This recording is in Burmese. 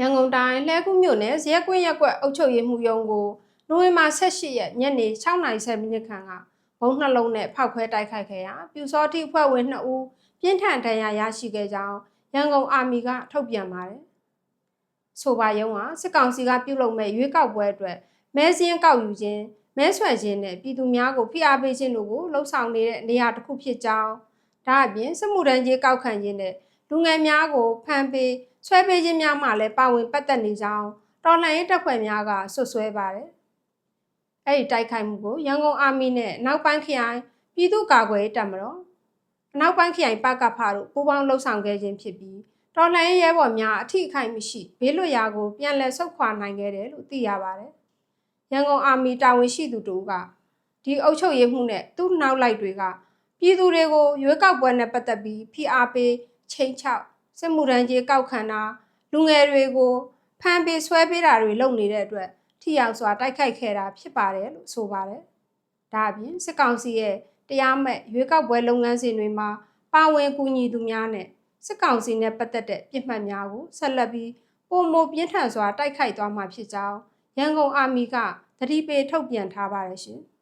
ရန်ကုန်တိုင်းလှဲကူးမြို့နယ်ဇရက်ကွင်းရက်ကွက်အုပ်ချုပ်ရေးမှူးရုံးကိုနိုဝင်ဘာ18ရက်ညနေ6:30မိနစ်ခန့်ကဘုံနှလုံးနဲ့ဖောက်ခွဲတိုက်ခိုက်ခဲ့ရာပြူစောတိအဖွဲ့ဝင်2ဦးပြင်းထန်ဒဏ်ရာရရှိခဲ့ကြောင်းရန်ကုန်အာမီကထုတ်ပြန်ပါတယ်။ဆိုပါရုံးကစစ်ကောင်စီကပြုလုပ်မဲ့ရွေးကောက်ပွဲအတွက်မဲစင်းကောက်ယူခြင်းမဲဆွယ်ခြင်းနဲ့ပြည်သူများကိုဖိအားပေးခြင်းတို့ကိုလှုံ့ဆော်နေတဲ့နေရာတစ်ခုဖြစ်ကြောင်းဒါအပြင်စစ်မှုထမ်းကြီးကောက်ခံခြင်းနဲ့လူငယ်များကိုဖမ်းပေး ဆွဲပေးခြင်းများမှလည်းပါဝင်ပတ်သက်နေကြောင်းတော်လှန်ရေးတပ်ဖွဲ့များကဆွဆွဲပါတယ်။အဲ့ဒီတိုက်ခိုက်မှုကိုရန်ကုန်အာမီနဲ့နောက်ပိုင်းခရိုင်ပြည်သူ့ကာကွယ်ရေးတပ်မတော်အနောက်ပိုင်းခရိုင်ပကဖတို့ပူးပေါင်းလှုပ်ဆောင်ခဲ့ခြင်းဖြစ်ပြီးတော်လှန်ရေးရဲဘော်များအထိအခိုက်မရှိဘေးလွတ်ရာကိုပြန်လည်ဆုတ်ခွာနိုင်ခဲ့တယ်လို့သိရပါတယ်။ရန်ကုန်အာမီတာဝန်ရှိသူတို့ကဒီအုပ်ချုပ်ရေးမှုနဲ့သူ့နောက်လိုက်တွေကပြည်သူတွေကိုရွေးကောက်ပွဲနဲ့ပတ်သက်ပြီးဖိအားပေးချိန်ချောက် စစ်မှုထမ်းကြီးကောက်ခံတာလူငယ်တွေကိုဖမ်းပေးဆွဲပေးတာတွေလုပ်နေတဲ့အတွက်ထိရောက်စွာတိုက်ခိုက်ခဲ့တာဖြစ်ပါတယ်လို့ဆိုပါတယ်။ဒါအပြင်စစ်ကောင်စီရဲ့တရားမဲ့ရွေးကောက်ပွဲလုပ်ငန်းစဉ်တွေမှာပါဝင်ကူညီသူများနဲ့စစ်ကောင်စီနဲ့ပတ်သက်တဲ့ပြစ်မှတ်များကိုဆက်လက်ပြီးပုံမပြင်းထန်စွာတိုက်ခိုက်သွားမှာဖြစ်ကြောင်းရန်ကုန်အာမီကသတိပေးထုတ်ပြန်ထားပါတယ်ရှင်။